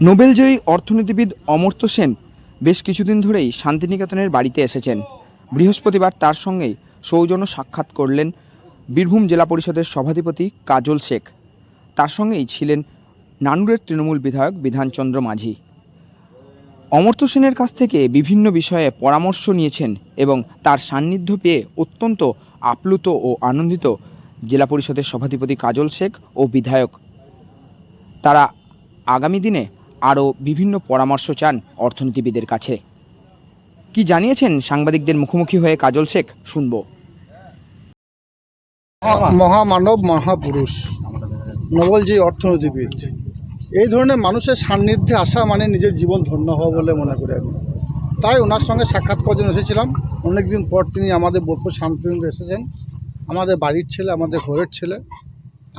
নোবেলজয়ী অর্থনীতিবিদ অমর্ত্য সেন বেশ কিছুদিন ধরেই শান্তিনিকেতনের বাড়িতে এসেছেন। বৃহস্পতিবার তার সঙ্গেই সৌজন্য সাক্ষাৎ করলেন বীরভূম জেলা পরিষদের সভাধিপতি কাজল শেখ। তার সঙ্গেই ছিলেন নানুরের তৃণমূল বিধায়ক বিধানচন্দ্র মাঝি। অমর্ত্য সেনের কাছ থেকে বিভিন্ন বিষয়ে পরামর্শ নিয়েছেন এবং তার সান্নিধ্য পেয়ে অত্যন্ত আপ্লুত ও আনন্দিত জেলা পরিষদের সভাধিপতি কাজল শেখ ও বিধায়ক। তারা আগামী দিনে আরও বিভিন্ন পরামর্শ চান অর্থনীতিবিদের কাছে। কি জানিয়েছেন সাংবাদিকদের মুখোমুখি হয়ে কাজল শেখ, শুনব। মহামানব মহাপুরুষ, নবলজি অর্থনীতিবিদ। এই ধরনের মানুষের সান্নিধ্যে আসা মানে নিজের জীবন ধন্য হওয়া বলে মনে করি আমি। তাই ওনার সঙ্গে সাক্ষাৎ করার জন্য এসেছিলাম। অনেকদিন পর তিনি আমাদের বোলপুর শান্তিনিকেতনে এসেছেন। আমাদের বাড়ির ছেলে, আমাদের ঘরের ছেলে,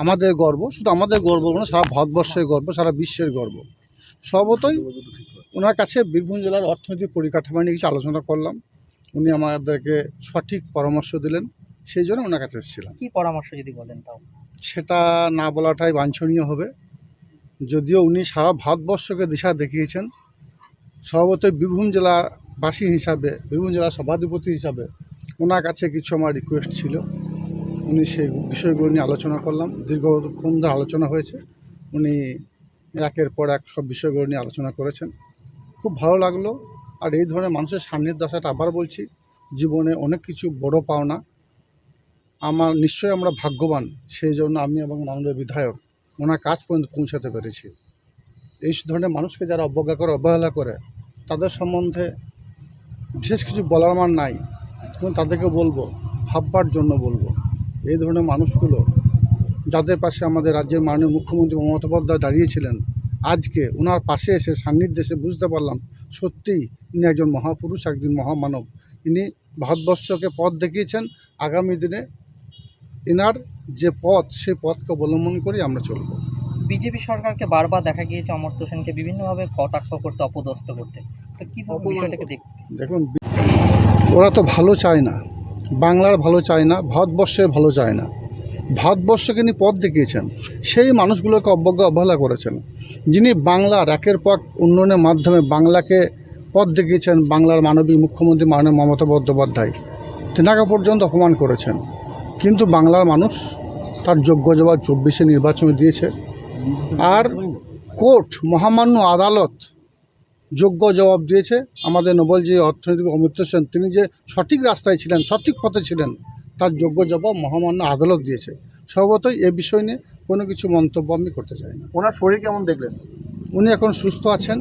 আমাদের গর্ব। শুধু আমাদের গর্ব না সারা ভারতবর্ষের গর্ব, সারা বিশ্বের গর্ব। স্বভাবতই ওনার কাছে বীরভূম জেলার অর্থনৈতিক পরিকাঠামো নিয়ে কিছু আলোচনা করলাম। উনি আমাদেরকে সঠিক পরামর্শ দিলেন সেই জন্য ওনার কাছে এসেছিলাম। কি পরামর্শ যদি বলেন তাও? সেটা না বলাটাই বাঞ্ছনীয় হবে। যদিও উনি সারা ভারতবর্ষকে দিশা দেখিয়েছেন স্বভাবতই বীরভূম জেলাবাসী হিসাবে বীরভূম জেলার সভাধিপতি হিসাবে ওনার কাছে কিছু আমার রিকোয়েস্ট ছিল। উনি সেই বিষয়গুলো নিয়ে আলোচনা করলাম। দীর্ঘক্ষণ ধরে আলোচনা হয়েছে। উনি একের পর এক সব বিষয়গুলো নিয়ে আলোচনা করেছেন। খুব ভালো লাগল। আর এই ধরনের মানুষের সান্নিধ্য আসাটা আবার বলছি, জীবনে অনেক কিছু বড় পাওনা। আমার নিশ্চয়ই আমরা ভাগ্যবান, সেই জন্য আমি এবং আমাদের বিধায়ক ওনার কাজ পর্যন্ত পৌঁছাতে পেরেছি। এই ধরনের মানুষকে যারা অবজ্ঞা করে, অবহেলা করে, তাদের সম্বন্ধে বিশেষ কিছু বলার আমার নাই। এবং তাদেরকে বলব, ভাববার জন্য বলব, এই ধরনের মানুষগুলো যাদের পাশে আমাদের রাজ্যের মাননীয় মুখ্যমন্ত্রী মমতা বন্দ্যোপাধ্যায় দাঁড়িয়েছিলেন আজকে ওনার পাশে এসে সান্নিধ্যে এসে বুঝতে পারলাম সত্যিই ইনি একজন মহাপুরুষ একজন মহামানব। ইনি ভারতবর্ষকে পথ দেখিয়েছেন আগামী দিনে এনার যে পথ সেই পথকে অবলম্বন করেই আমরা চলব। বিজেপি সরকারকে বারবার দেখা গিয়েছে অমর্ত্য সেনকে বিভিন্নভাবে কটাক্ষ করতে অপদস্থ করতে। তো কীভাবে বিষয়টাকে দেখ দেখুন ওরা তো ভালো চায় না বাংলার ভালো চায় না ভারতবর্ষের ভালো চায় না। ভারতবর্ষকে নিয়ে পথ দেখিয়েছেন, সেই মানুষগুলোকে অবজ্ঞা অবহেলা করেছেন। যিনি বাংলার একের পর উন্নয়নের মাধ্যমে বাংলাকে পথ দেখিয়েছেন, বাংলার মানবিক মুখ্যমন্ত্রী মাননীয় মমতা বন্দ্যোপাধ্যায় তেনাকে পর্যন্ত অপমান করেছেন। কিন্তু বাংলার মানুষ তার যোগ্য জবাব চব্বিশে নির্বাচনে দিয়েছে। আর কোর্ট, মহামান্য আদালত যোগ্য জবাব দিয়েছে। আমাদের নোবেল যে অর্থনীতি অমিত্র সেন, তিনি যে সঠিক রাস্তায় ছিলেন, সঠিক পথে ছিলেন তার যোগ্য জবাব মহামান্য আদালত দিয়েছে। স্বভাবতই এ বিষয় নিয়ে কোনো কিছু মন্তব্য আমি করতে চাই না। ওনার শরীর কেমন দেখলেন? উনি এখন সুস্থ আছেন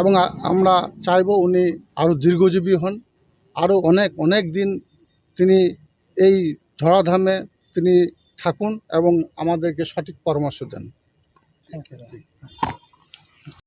এবং আমরা চাইব উনি আরও দীর্ঘজীবী হন। আরও অনেক অনেক দিন তিনি এই ধরাধামে তিনি থাকুন এবং আমাদেরকে সঠিক পরামর্শ দেন। Thank you